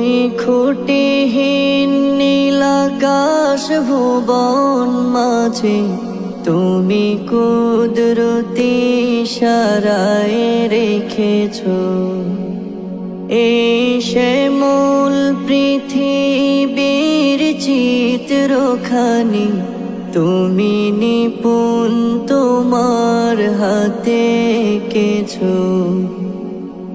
ওই খুঁটিহীন নীলাকাশ ভুবন মাঝে, তুমি কুদরতি সারায় রেখেছ। এই সে মূল পৃথিবীর চিত্রখানি, তুমি নিপুণ তোমার হাতে কেছো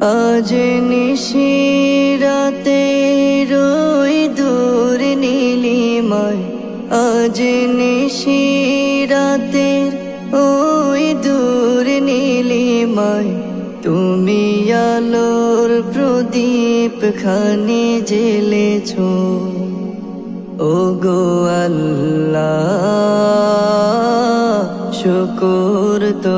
আজ নিশিরাতে রই দূর নীলিমায়। আজ নিশি রাতে ওই দূর নীলিমায়। তুমি আলোর প্রদীপ খানি জেলেছ। ও গো আল্লাহ, শুকুর তোমার